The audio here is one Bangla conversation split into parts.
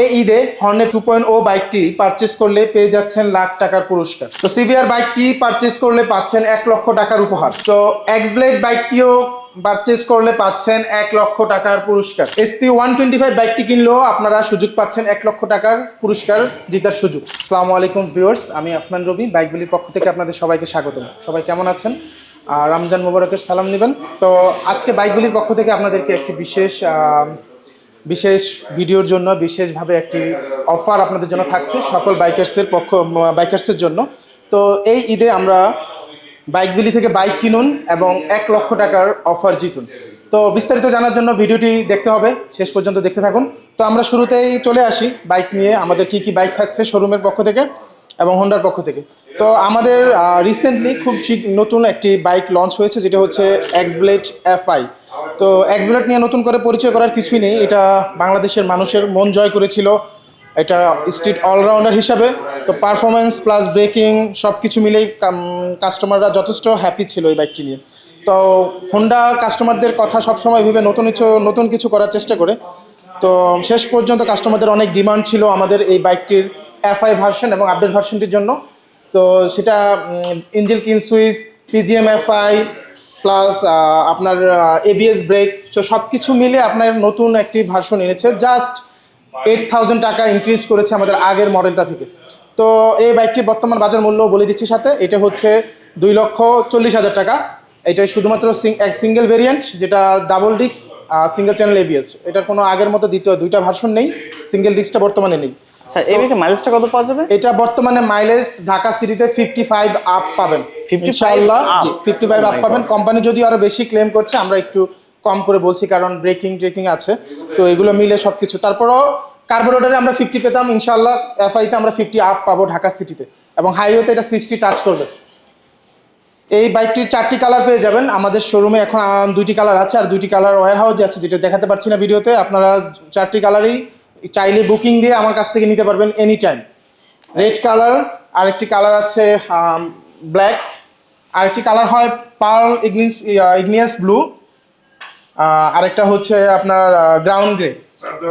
এই ঈদে হর্নে টু পয়েন্ট ও বাইকটি পারচেস করলে পেয়ে যাচ্ছেন লাখ টাকার পুরস্কার। তো সিভিআর বাইকটি পারচেস করলে পাচ্ছেন এক লক্ষ টাকার উপহার। তো এক্স ব্লেড বাইকটিও পারচেস করলে পাচ্ছেন এক লক্ষ টাকার পুরস্কার। এসপি ওয়ান টোয়েন্টি ফাইভ বাইকটি কিনলেও আপনারা সুযোগ পাচ্ছেন এক লক্ষ টাকার পুরস্কার জিতার সুযোগ। আসসালামু আলাইকুম ভিউয়ার্স, আমি আফমান রবি বাইকগুলির পক্ষ থেকে আপনাদের সবাইকে স্বাগতম। সবাই কেমন আছেন? আর রমজান মোবারকের সালাম নেবেন। তো আজকে বাইকগুলির পক্ষ থেকে আপনাদেরকে একটি বিশেষ বিশেষ ভিডিওর জন্য, বিশেষভাবে একটি অফার আপনাদের জন্য থাকছে সকল বাইকার্সের পক্ষ বাইকার্সের জন্য। তো এই ঈদে আমরা বাইকগুলি থেকে বাইক কিনুন এবং এক লক্ষ টাকার অফার জিতুন। তো বিস্তারিত জানার জন্য ভিডিওটি দেখতে হবে, শেষ পর্যন্ত দেখতে থাকুন। তো আমরা শুরুতেই চলে আসি বাইক নিয়ে, আমাদের কি কি বাইক থাকছে শোরুমের পক্ষ থেকে এবং হোন্ডার পক্ষ থেকে। তো আমাদের রিসেন্টলি খুব নতুন একটি বাইক লঞ্চ হয়েছে, যেটা হচ্ছে এক্স ব্লেড এফআই তো এক্স ব্লেড নিয়ে নতুন করে পরিচয় করার কিছুই নেই। এটা বাংলাদেশের মানুষের মন জয় করেছিল। এটা স্ট্রিট অলরাউন্ডার হিসাবে। তো পারফরমেন্স প্লাস ব্রেকিং সব কিছু মিলেই কাস্টমাররা যথেষ্ট হ্যাপি ছিল এই বাইকটি নিয়ে। তো হোন্ডা কাস্টমারদের কথা সবসময় ভেবে নতুন কিছু নতুন কিছু করার চেষ্টা করে। তো শেষ পর্যন্ত কাস্টমারদের অনেক ডিমান্ড ছিল আমাদের এই বাইকটির এফআই ভার্সন এবং আপডেট ভার্সনটির জন্য। তো সেটা engine kill switch PGM FI plus আপনার এবিএস ব্রেক তো সব কিছু মিলে আপনার নতুন একটি ভার্সন এনেছে। জাস্ট এইট থাউজেন্ড টাকা ইনক্রিজ করেছে আমাদের আগের মডেলটা থেকে। তো এই বাইকটির বর্তমান বাজার মূল্য বলে দিচ্ছি সাথে। এটা হচ্ছে দুই লক্ষ চল্লিশ হাজার টাকা। এটা শুধুমাত্র এক সিঙ্গেল ভেরিয়েন্ট যেটা double disc single channel ABS এটার কোনো আগের মতো দ্বিতীয়, দুইটা ভার্সন নেই। সিঙ্গেল ডিস্কটা বর্তমানে নেই। আচ্ছা এই বাইকের মাইলেজটা কত পাওয়া যাবে? এটা বর্তমানে মাইলেজ ঢাকা সিটিতে ফিফটি ফাইভ আপ পাবেন। 55 ইনশাআল্লাহ up? Fifty five Oh up পাবেন। কোম্পানি যদি আরও বেশি ক্লেম করছে আমরা একটু কম করে বলছি কারণ ব্রেকিং ট্রেকিং আছে। তো এগুলো মিলে সব কিছু তারপরও কার্বোরেটারে আমরা ফিফটি পেতাম ইনশাআল্লাহ এফআইতে আমরা ফিফটি আপ পাবো ঢাকা সিটিতে এবং হাইওয়েতে এটা সিক্সটি টাচ করবে। এই বাইকটির চারটি কালার পেয়ে যাবেন। আমাদের শোরুমে এখন দুইটি কালার আছে আর দুইটি কালার ওয়ার হাউসে আছে যেটা দেখাতে পারছি না ভিডিওতে। আপনারা চারটি কালারই চাইলে বুকিং দিয়ে আমার কাছ থেকে নিতে পারবেন এনি টাইম রেড কালার আরেকটি কালার আছে ব্ল্যাক আরেকটি কালার হয় পার্ল ইগনিস ইগনিয়াস ব্লু আরেকটা হচ্ছে আপনার গ্রাউন্ড গ্রে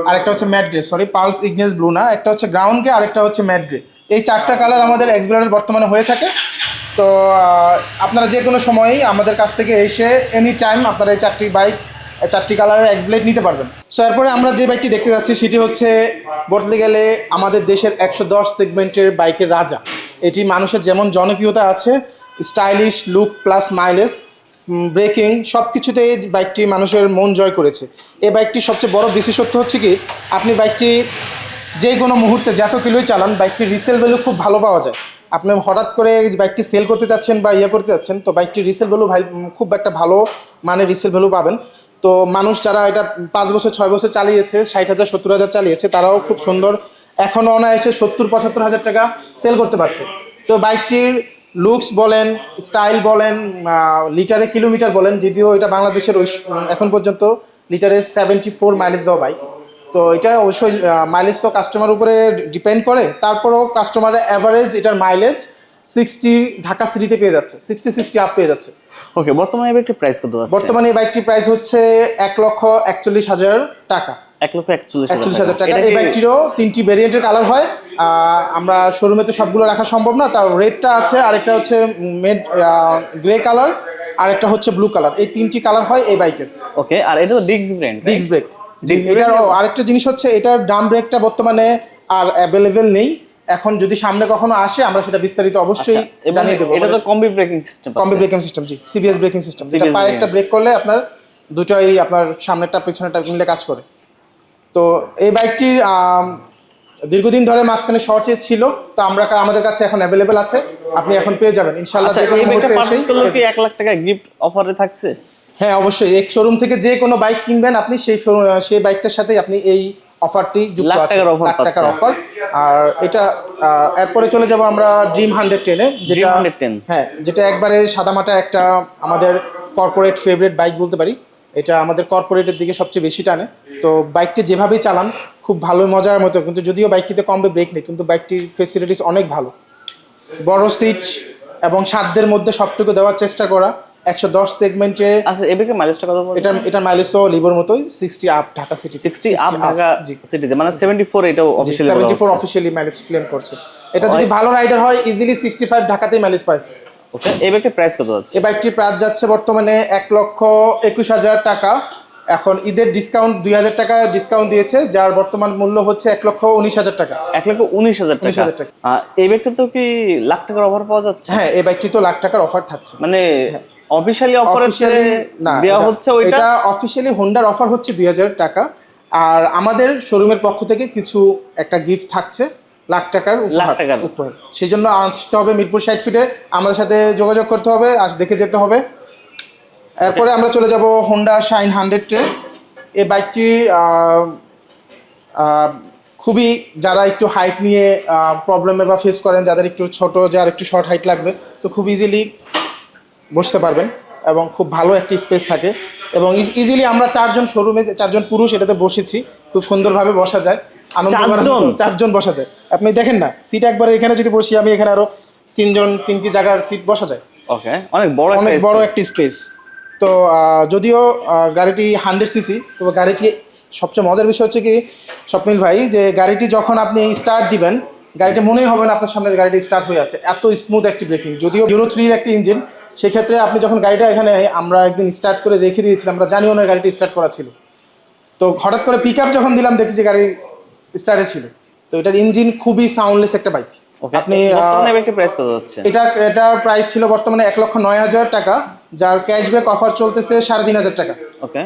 আরেকটা হচ্ছে matte grey sorry pearls igneous blue না, একটা হচ্ছে গ্রাউন্ড গ্রে আরেকটা হচ্ছে ম্যাট গ্রে এই চারটা কালার আমাদের এক্সব্লেডের বর্তমানে হয়ে থাকে। তো আপনারা যে কোনো সময়ই আমাদের কাছ থেকে এসে এনি টাইম আপনারা এই চারটি বাইক চারটি কালারের এক্সব্লেড নিতে পারবেন। সো এরপরে আমরা যে বাইকটি দেখতে যাচ্ছি, সেটি হচ্ছে বলতে গেলে আমাদের দেশের একশো দশ সেগমেন্টের বাইকের রাজা। এটি মানুষের যেমন জনপ্রিয়তা আছে stylish look plus mileage braking সব কিছুতে এই বাইকটি মানুষের মন জয় করেছে। এই বাইকটির সবচেয়ে বড় বিশেষত্ব হচ্ছে কি, আপনি বাইকটি যে কোনো মুহূর্তে যত কিলোই চালান বাইকটির রিসেল ভ্যালু খুব ভালো পাওয়া যায়। আপনি হঠাৎ করে বাইকটি সেল করতে চাচ্ছেন বা ইয়ে করতে চাচ্ছেন, তো বাইকটির রিসেল ভ্যালু খুব একটা ভালো মানে রিসেল ভ্যালু পাবেন। তো মানুষ যারা এটা পাঁচ বছর, ছয় বছর চালিয়েছে, ষাট হাজার, সত্তর হাজার চালিয়েছে, তারাও খুব সুন্দর। এখনও অনায়াসে সত্তর, পঁচাত্তর হাজার টাকা সেল করতে পারছে। তো বাইকটির লুকস বলেন স্টাইল বলেন লিটারে কিলোমিটার বলেন, যদিও এটা বাংলাদেশের ওই এখন পর্যন্ত লিটারে সেভেন্টি ফোর মাইলেজ দেওয়া বাইক তো এটা অবশ্যই মাইলেজ তো কাস্টমার উপরে ডিপেন্ড করে। তারপরেও কাস্টমারের অ্যাভারেজ এটার মাইলেজ সিক্সটি ঢাকা সিটিতে পেয়ে যাচ্ছে সিক্সটি সিক্সটি আপ পেয়ে যাচ্ছে। ওকে বর্তমানে এই বাইকটির প্রাইস কত আছে? বর্তমানে এই বাইকটির প্রাইস হচ্ছে এক লক্ষ একচল্লিশ হাজার টাকা। এক লক্ষ একচল্লিশ হাজার টাকা। এই বাইকটিরও তিনটি ভেরিয়েন্টের কালার হয়। আমরা শোরুমে তো সবগুলো রাখা সম্ভব না তার রেডটা আছে আরেকটা হচ্ছে মেড গ্রে কালার আরেকটা হচ্ছে ব্লু কালার এই তিনটি কালার হয় এই বাইকের ওকে আর এটা তো ডিক্স ব্র্যান্ড ডিস্ক ব্রেক এটার আরেকটা জিনিস হচ্ছে এটার ডাম ব্রেকটা বর্তমানে আর অ্যাভেলেবেল নেই। এখন যদি সামনে কখনো আসে আমরা সেটা বিস্তারিত অবশ্যই জানিয়ে দেবো। এটা তো combi braking system combi braking system জি সিবিএস ব্রেকিং সিস্টেম CBS পায়ে একটা ব্রেক করলে আপনার দুটোই আপনার সামনেরটা পেছনেরটা মিলে কাজ করে। তো এই বাইকটির দীর্ঘদিন ধরে মাঝখানে শর্টে ছিল তো আমরা আমাদের কাছে এখন অ্যাভেলেবেল আছে। আপনি এখন পেয়ে যাবেন। ইনশাল্লাহ আচ্ছা যে কোনো মুহূর্তে পেয়ে- এক লাখ টাকা গিফট অফারে থাকছে? হ্যাঁ অবশ্যই। এক শোরুম থেকে যে কোনো বাইক কিনবেন আপনি সেই সেই বাইকটার সাথে আপনি এই অফারটি যুক্ত আছে লাখ টাকার অফার আর এটা এরপরে চলে যাব আমরা ড্রিম হান্ড্রেড টেনে যেটা Dream 110 হ্যাঁ যেটা একবারে সাদামাটা একটা আমাদের কর্পোরেট ফেভারিট বাইক বলতে পারি। এটা আমাদের কর্পোরেটের দিকে সবচেয়ে বেশি টানে। তো বাইকটি যেভাবেই চালান খুব ভালো মজার মতো কিন্তু যদিও বাইকটিতে কমবে ব্রেক নেই কিন্তু বাইকটির ফেসিলিটিস অনেক ভালো। বড় সিট এবং সাধ্যের মধ্যে সবটুকু দেওয়ার চেষ্টা করা। একশো দশ সেগমেন্টে আচ্ছা এই বাইকের মাইলেজটা কত বলছেন এটার মাইলেজও লিভোর মতোই sixty up Dhaka city 60 up Dhaka সিটিতে মানে 74 এটাও officially seventy four officially mileage claim করছে। এটা যদি ভালো রাইডার হয় ইজিলি সিক্সটি ফাইভ ঢাকাতেই মাইলেজ পাইছে ওকে এই বাইকটার প্রাইস কত যাচ্ছে? এই বাইকটির প্রাইস যাচ্ছে বর্তমানে এক লক্ষ একুশ হাজার টাকা। এখন ঈদের ডিসকাউন্ট দুই হাজার টাকা ডিসকাউন্ট দিয়েছে যার বর্তমান মূল্য হচ্ছে এক লক্ষ উনিশ হাজার টাকা। এক লক্ষ উনিশ হাজার টাকা। 19,000 টাকা। আহ, এই বাইকটা তো কি লাখ টাকার অফার পাওয়া যাচ্ছে? হ্যাঁ এই বাইকটি তো লাখ টাকার অফার থাকছে। মানে অফিশিয়ালি অফার অফিসিয়ালি না দেওয়া এটা- হচ্ছে ওইটা? এটা অফিসিয়ালি হোন্ডার অফার হচ্ছে দুই হাজার টাকা। আর আমাদের শোরুমের পক্ষ থেকে কিছু একটা গিফট থাকছে লাখ টাকার লাখ উপহার টাকার। উপহার। সেই জন্য আসতে হবে মিরপুর সাইড ফিটে আমাদের সাথে যোগাযোগ করতে হবে আজ দেখে যেতে হবে। এরপরে আমরা চলে যাব হোন্ডা শাইন হান্ড্রেডে এই বাইকটি খুবই যারা একটু হাইট নিয়ে প্রবলেমে বা ফেস করেন যাদের একটু ছোট যার একটু শর্ট হাইট লাগবে তো খুব ইজিলি বসতে পারবেন এবং খুব ভালো একটি স্পেস থাকে এবং ইজিলি আমরা চারজন শোরুমে চারজন পুরুষ এটাতে বসেছি খুব সুন্দরভাবে বসা যায় আনন্দ চারজন? বসা যায়। আপনি দেখেন না সিট একবার এখানে যদি বসি আমি এখানে আরও তিনজন তিনটি জায়গার সিট বসা যায়। ওকে অনেক বড় অনেক বড় একটি স্পেস তো যদিও গাড়িটি হান্ড্রেড সিসি তবে গাড়িটি সবচেয়ে মজার বিষয় হচ্ছে কি স্বপ্নিল ভাই যে গাড়িটি যখন আপনি স্টার্ট দিবেন গাড়িটি মনেই হবে না আপনার সামনে গাড়িটি স্টার্ট হয়ে আছে। এত স্মুথ একটি ব্রেকিং যদিও জিরো থ্রির একটি ইঞ্জিন সেক্ষেত্রে আপনি যখন গাড়িটা এখানে আমরা একদিন স্টার্ট করে রেখে দিয়েছিলাম আমরা জানিও না গাড়িটি স্টার্ট করা ছিল। তো হঠাৎ করে পিক যখন দিলাম দেখছি গাড়ি স্টার্টে ছিল। তো এটার ইঞ্জিন খুবই সাউন্ডলেস একটা বাইক আপনি এটা এটা প্রাইস ছিল বর্তমানে এক লক্ষ নয় হাজার টাকা যার ক্যাশব্যাক অফার চলতেছে সাড়ে তিন হাজার টাকা। ওকে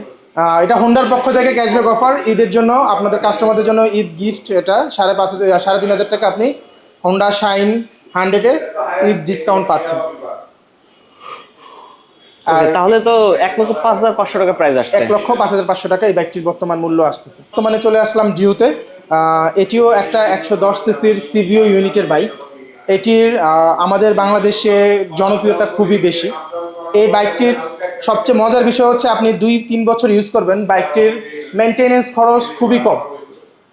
এটা হোন্ডার পক্ষ থেকে ক্যাশব্যাক অফার ঈদের জন্য আপনাদের কাস্টমারদের জন্য ঈদ গিফট এটা সাড়ে পাঁচ হাজার সাড়ে তিন হাজার টাকা আপনি হোন্ডা শাইন হান্ড্রেডে ঈদ ডিসকাউন্ট পাচ্ছেন। তাহলে তো এক লক্ষ পাঁচ হাজার পাঁচশো টাকা প্রাইস আসছে। এক লক্ষ পাঁচ হাজার পাঁচশো টাকা এই বাইকটির বর্তমান মূল্য আসতেছে। বর্তমানে চলে আসলাম ডিউতে এটিও একটা একশো দশ সিসির সিভিও ইউনিটের বাইক। এটির আমাদের বাংলাদেশে জনপ্রিয়তা খুবই বেশি। এই বাইকটির সবচেয়ে মজার বিষয় হচ্ছে আপনি দুই তিন বছর ইউজ করবেন বাইকটির মেনটেনেন্স খরচ খুবই কম।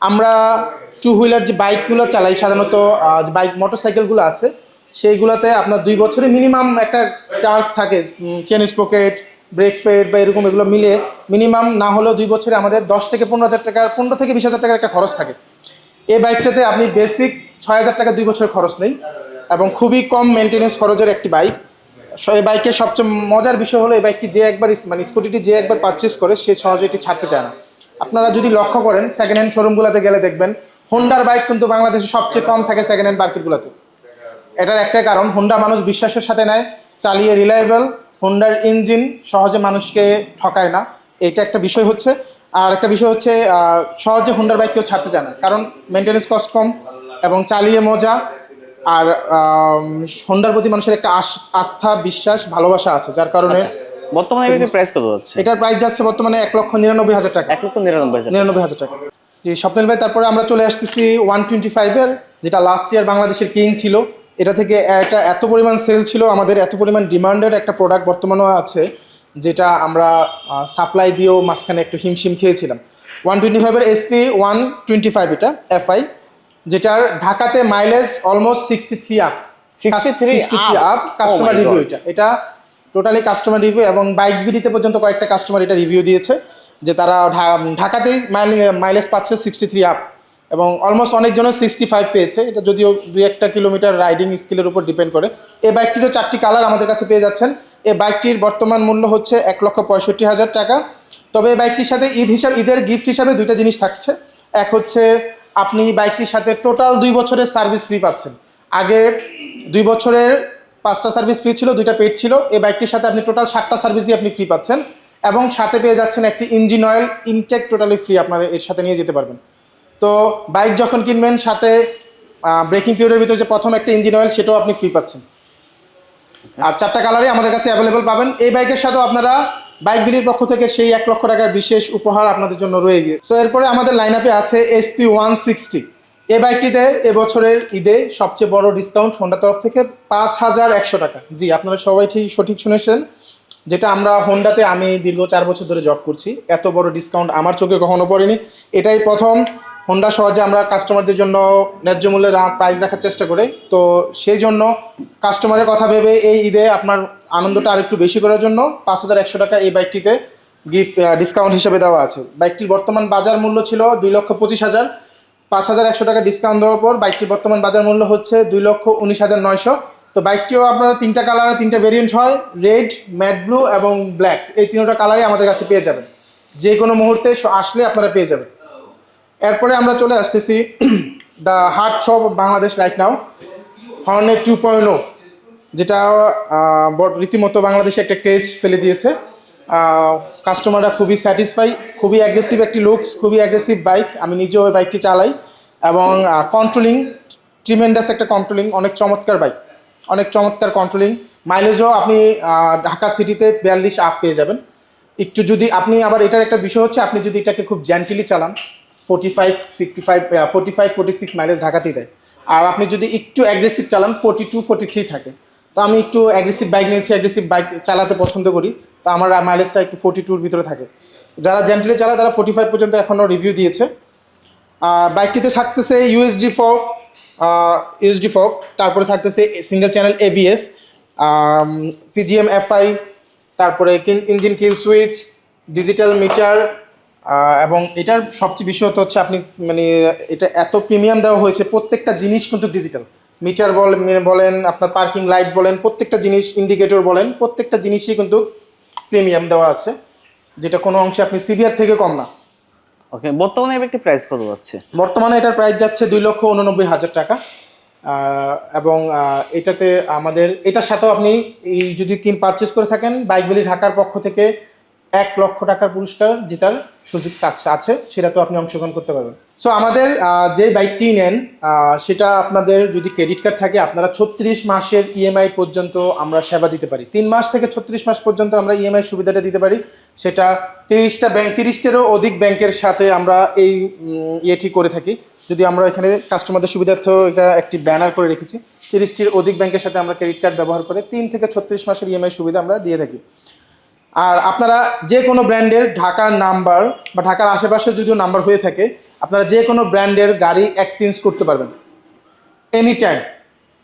আমরা টু হুইলার যে বাইকগুলো চালাই সাধারণত যে বাইক মোটরসাইকেলগুলো আছে সেইগুলোতে আপনার দুই বছরে মিনিমাম একটা চার্জ থাকে চেন স্পকেট ব্রেক পেড বা এরকম এগুলো মিলে মিনিমাম না হলেও দুই বছরে আমাদের দশ থেকে পনেরো হাজার টাকার পনেরো থেকে বিশ হাজার টাকার একটা খরচ থাকে। এই বাইকটাতে আপনি বেসিক ছয় হাজার টাকা দুই বছরের খরচ নেই এবং খুবই কম মেনটেনেন্স খরচের একটি বাইক। এই বাইকের সবচেয়ে মজার বিষয় হলো এই বাইকটি যে একবার মানে স্কুটিটি যে একবার পারচেস করে, সে সহজে এটি ছাড়তে চায় না। আপনারা যদি লক্ষ্য করেন সেকেন্ড হ্যান্ড শোরুমগুলোতে গেলে দেখবেন হোন্ডার বাইক কিন্তু বাংলাদেশে সবচেয়ে কম থাকে সেকেন্ড হ্যান্ড মার্কেটগুলোতে এটার একটাই কারণ হোন্ডা মানুষ বিশ্বাসের সাথে নেয় চালিয়ে রিলায়েবল হোন্ডার ইঞ্জিন সহজে মানুষকে ঠকায় না। এটা একটা বিষয় হচ্ছে। আর একটা বিষয় হচ্ছে সহজে হোন্ডার বাইক কেউ ছাড়তে চায় না। কারণ মেনটেন্যান্স কস্ট কম এবং চালিয়ে মজা। আর হোন্ডার প্রতি মানুষের একটা আস- আস্থা বিশ্বাস ভালোবাসা আছে যার কারণে বর্তমানে এই প্রাইস কত যাচ্ছে? এটার প্রাইস যাচ্ছে বর্তমানে এক লক্ষ নিরানব্বই হাজার টাকা। এক লক্ষ নিরানব্বই হাজার নিরানব্বই হাজার টাকা। জি স্বপ্নিল ভাই তারপরে আমরা চলে আসতেছি ওয়ান টোয়েন্টি ফাইভের যেটা লাস্ট ইয়ার বাংলাদেশের কিং ছিল। এটা থেকে একটা এত পরিমাণ সেল ছিল আমাদের এত পরিমাণ ডিমান্ডের একটা প্রোডাক্ট বর্তমানেও আছে যেটা আমরা সাপ্লাই দিয়েও মাঝখানে একটু হিমশিম খেয়েছিলাম। ওয়ান টোয়েন্টি ফাইভের এসপি ওয়ান টোয়েন্টি ফাইভ এটা এফআই যেটার ঢাকাতে mileage almost sixty three up 63 sixty three up customer review এটা। এটা টোটালি কাস্টমার রিভিউ এবং বাইক বিডিতে পর্যন্ত কয়েকটা কাস্টমার এটা রিভিউ দিয়েছে যে তারা ঢাকাতেই মাইলেজ পাচ্ছে সিক্সটি থ্রি আপ এবং অলমোস্ট অনেকজনের সিক্সটি ফাইভ পেয়েছে। এটা যদিও দুই একটা কিলোমিটার রাইডিং স্কিলের উপর ডিপেন্ড করে। এই বাইকটিরও চারটি কালার আমাদের কাছে পেয়ে যাচ্ছেন। এই বাইকটির বর্তমান মূল্য হচ্ছে এক লক্ষ পঁয়ষট্টি হাজার টাকা। তবে এই বাইকটির সাথে ঈদ হিসাবে, ঈদের গিফট হিসাবে দুইটা জিনিস থাকছে। এক হচ্ছে, আপনি বাইকটির সাথে টোটাল দুই বছরের সার্ভিস ফ্রি পাচ্ছেন। আগে দুই বছরের পাঁচটা সার্ভিস ফ্রি ছিল, দুইটা পেড ছিল। এই বাইকটির সাথে আপনি টোটাল সাতটা সার্ভিসই আপনি ফ্রি পাচ্ছেন। এবং সাথে পেয়ে যাচ্ছেন একটি engine oil intake totally free আপনাদের এর সাথে নিয়ে যেতে পারবেন। তো বাইক যখন কিনবেন সাথে ব্রেকিং পিরিয়ডের ভিতরে যে প্রথম একটা ইঞ্জিন অয়েল সেটাও আপনি ফ্রি পাচ্ছেন। আর চারটা কালারই আমাদের কাছে অ্যাভেলেবেল পাবেন। এই বাইকের সাথেও আপনারা বাইক বিলির পক্ষ থেকে সেই এক লক্ষ টাকার বিশেষ উপহার আপনাদের জন্য রয়ে গিয়ে সো এরপরে আমাদের লাইন আপে আছে এসপি ওয়ান সিক্সটি এই বাইকটিতে এবছরের ঈদে সবচেয়ে বড় ডিসকাউন্ট হোন্ডার তরফ থেকে পাঁচ হাজার একশো টাকা। জি, আপনারা সবাই ঠিক, সঠিক শুনেছেন, যেটা আমরা হোন্ডাতে আমি দীর্ঘ চার বছর ধরে জব করছি। এত বড় ডিসকাউন্ট আমার চোখে কখনো পড়েনি। এটাই প্রথম হোন্ডা সহজে আমরা কাস্টমারদের জন্য ন্যায্য মূল্যে প্রাইস দেখার চেষ্টা করি। তো সেই জন্য কাস্টমারের কথা ভেবে এই ঈদে আপনার আনন্দটা আরেকটু বেশি করার জন্য পাঁচ হাজার একশো টাকা এই বাইকটিতে গিফট ডিসকাউন্ট হিসেবে দেওয়া আছে। বাইকটির বর্তমান বাজার মূল্য ছিল দুই লক্ষ পঁচিশ হাজার। পাঁচ হাজার একশো টাকা ডিসকাউন্ট দেওয়ার পর বাইকটির বর্তমান বাজার মূল্য হচ্ছে দুই লক্ষ উনিশ হাজার নয়শো। তো বাইকটিও আপনার তিনটা কালারে তিনটা ভেরিয়েন্ট হয় রেড ম্যাট ব্লু এবং ব্ল্যাক এই তিনটা কালারই আমাদের কাছে পেয়ে যাবেন। যে কোনো মুহূর্তে আসলে আপনারা পেয়ে যাবেন। এরপরে আমরা চলে আসতেছি the heart throb Bangladesh right now হর্নে two point যেটা রীতিমতো বাংলাদেশে একটা ক্রেজ ফেলে দিয়েছে। কাস্টমাররা খুবই স্যাটিসফাই খুবই অ্যাগ্রেসিভ একটি লুকস খুবই অ্যাগ্রেসিভ বাইক আমি নিজেও ওই বাইকটি চালাই এবং কন্ট্রোলিং ট্রিমেন্ডাস একটা কন্ট্রোলিং অনেক চমৎকার বাইক অনেক চমৎকার কন্ট্রোলিং মাইলেজও আপনি ঢাকা সিটিতে বিয়াল্লিশ আপ পেয়ে যাবেন। একটু যদি আপনি, আবার এটার একটা বিষয় হচ্ছে, আপনি যদি এটাকে খুব জেন্টলি চালান forty five fifty five forty five forty six mileage ঢাকাতেই দেয়। আর আপনি যদি একটু অ্যাগ্রেসিভ চালান ফোর্টি টু ফোর্টি থ্রি থাকে। তো আমি একটু অ্যাগ্রেসিভ বাইক নিয়েছি অ্যাগ্রেসিভ বাইক চালাতে পছন্দ করি। তো আমার মাইলেজটা একটু ফোর্টি টুর ভিতরে থাকে। যারা জেন্টলি চালায়, তারা ফোর্টি ফাইভ পর্যন্ত এখনও রিভিউ দিয়েছে। বাইকটিতে থাকতেছে ইউএসডি ফক ইউএসডি ফক তারপরে থাকতেছে single channel ABS PGM FI তারপরে engine kill switch digital meter এবং এটার সবচেয়ে বিশেষত হচ্ছে আপনি মানে এটা এত প্রিমিয়াম দেওয়া হয়েছে প্রত্যেকটা জিনিস কিন্তু ডিজিটাল মিটার বল বলেন আপনার পার্কিং লাইট বলেন প্রত্যেকটা জিনিস ইন্ডিকেটর বলেন প্রত্যেকটা জিনিসই কিন্তু প্রিমিয়াম দেওয়া আছে যেটা কোনো অংশে আপনি সিভিয়ার থেকে কম না। ওকে বর্তমানে এই ব্যক্তি প্রাইস কত যাচ্ছে? বর্তমানে এটার প্রাইস যাচ্ছে দুই লক্ষ উননব্বই হাজার টাকা। এবং এটাতে আমাদের এটার সাথেও আপনি এই যদি কিন পারচেস করে থাকেন বাইকগুলি ঢাকার পক্ষ থেকে এক লক্ষ টাকার পুরস্কার জেতার সুযোগ আছে, সেটা তো আপনি অংশগ্রহণ করতে পারবেন। সো আমাদের যে বাইকটি নেন সেটা আপনাদের যদি ক্রেডিট কার্ড থাকে, আপনারা ছত্রিশ মাসের ইএমআই পর্যন্ত আমরা সেবা দিতে পারি। তিন মাস থেকে ছত্রিশ মাস পর্যন্ত আমরা ইএমআই সুবিধাটা দিতে পারি। সেটা তিরিশটা ব্যাংক তিরিশটারও অধিক ব্যাংকের সাথে আমরা এই ইয়েটি করে থাকি। যদি আমরা এখানে কাস্টমারদের সুবিধার্থ এটা একটি ব্যানার করে রেখেছি, তিরিশটির অধিক ব্যাংকের সাথে আমরা ক্রেডিট কার্ড ব্যবহার করে তিন থেকে ছত্রিশ মাসের ইএমআই সুবিধা আমরা দিয়ে থাকি। আর আপনারা যে কোনো ব্র্যান্ডের ঢাকার নাম্বার বা ঢাকার আশেপাশে যদিও নাম্বার হয়ে থাকে, আপনারা যে কোনো ব্র্যান্ডের গাড়ি এক্সচেঞ্জ করতে পারবেন। এনি টাইম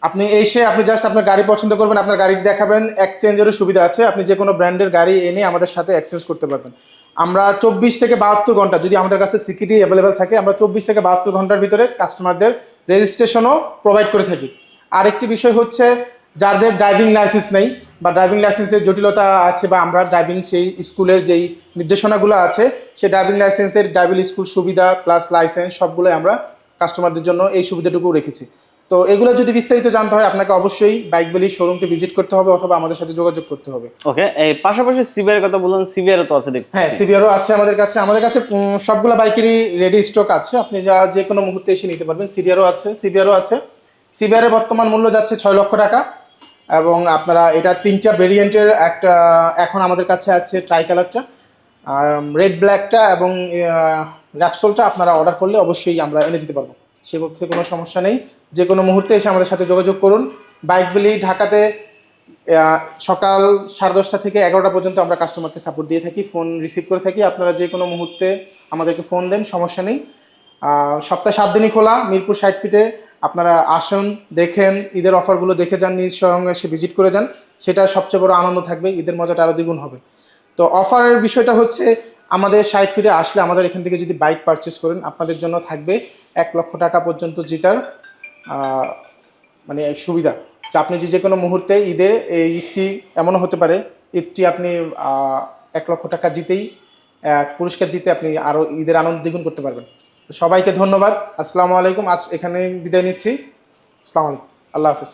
আপনি এসে আপনি জাস্ট আপনার গাড়ি পছন্দ করবেন, আপনার গাড়ি দেখাবেন এক্সচেঞ্জেরও সুবিধা আছে। আপনি যে কোনো ব্র্যান্ডের গাড়ি এনে আমাদের সাথে এক্সচেঞ্জ করতে পারবেন। আমরা চব্বিশ থেকে বাহাত্তর ঘণ্টা, যদি আমাদের কাছে সিকিউরিটি অ্যাভেলেবেল থাকে, আমরা চব্বিশ থেকে বাহাত্তর ঘণ্টার ভিতরে কাস্টমারদের রেজিস্ট্রেশনও প্রোভাইড করে থাকি। আরেকটি বিষয় হচ্ছে যাদের ড্রাইভিং লাইসেন্স নেই বা ড্রাইভিং লাইসেন্সের জটিলতা আছে বা আমরা ড্রাইভিং সেই স্কুলের যেই নির্দেশনাগুলো আছে সেই ড্রাইভিং লাইসেন্সের ড্রাইভিং স্কুল সুবিধা প্লাস লাইসেন্স সবগুলোই আমরা কাস্টমারদের জন্য এই সুবিধাটুকু রেখেছি। তো এগুলো যদি বিস্তারিত জানতে হয় আপনাকে অবশ্যই বাইকগুলি শোরুমটি ভিজিট করতে হবে অথবা আমাদের সাথে যোগাযোগ করতে হবে। ওকে এই পাশাপাশি সিভিয়ার কথা বললেন সিভিয়ারও তো আছে দেখতে হ্যাঁ সিবিআরও আছে আমাদের কাছে। আমাদের কাছে সবগুলো বাইকেরই রেডি স্টক আছে। আপনি যা যে কোনো মুহূর্তে এসে নিতে পারবেন। সিবিআরও আছে সিবিআরও আছে। সিবিআরের বর্তমান মূল্য যাচ্ছে ছয় লক্ষ টাকা। এবং আপনারা, এটা তিনটা ভেরিয়েন্টের একটা, এখন আমাদের কাছে আছে ট্রাই কালারটা আর রেড ব্ল্যাকটা এবং র্যাপসোলটা আপনারা অর্ডার করলে অবশ্যই আমরা এনে দিতে পারব। সে পক্ষে কোনো সমস্যা নেই। যে কোনো মুহূর্তে এসে আমাদের সাথে যোগাযোগ করুন। বাইকগুলি ঢাকাতে সকাল সাড়ে দশটা থেকে এগারোটা পর্যন্ত আমরা কাস্টমারকে সাপোর্ট দিয়ে থাকি। ফোন রিসিভ করে থাকি। আপনারা যে কোনো মুহূর্তে আমাদেরকে ফোন দেন, সমস্যা নেই। সপ্তাহে সাত দিনই খোলা। মিরপুর ষাট ফিটে আপনারা আসুন, দেখেন, ঈদের অফারগুলো দেখে যান, নিজ সঙ্গে এসে ভিজিট করে যান। সেটা সবচেয়ে বড় আনন্দ থাকবে, ঈদের মজাটা আরও দ্বিগুণ হবে। তো অফারের বিষয়টা হচ্ছে, আমাদের ষাট ফিরে আসলে আমাদের এখান থেকে যদি বাইক পারচেস করেন, আপনাদের জন্য থাকবে এক লক্ষ টাকা পর্যন্ত জেতার মানে সুবিধা। যে আপনি যে কোনো মুহূর্তে ঈদের, এই ঈদটি, এমনও হতে পারে, ঈদটি আপনি এক লক্ষ টাকা জিতেই পুরস্কার জিতে আপনি আরও ঈদের আনন্দ দ্বিগুণ করতে পারবেন। তো সবাইকে ধন্যবাদ। আসসালামু আলাইকুম। আজ এখানে বিদায় নিচ্ছি। আসসালামু আলাইকুম। আল্লাহ হাফিজ।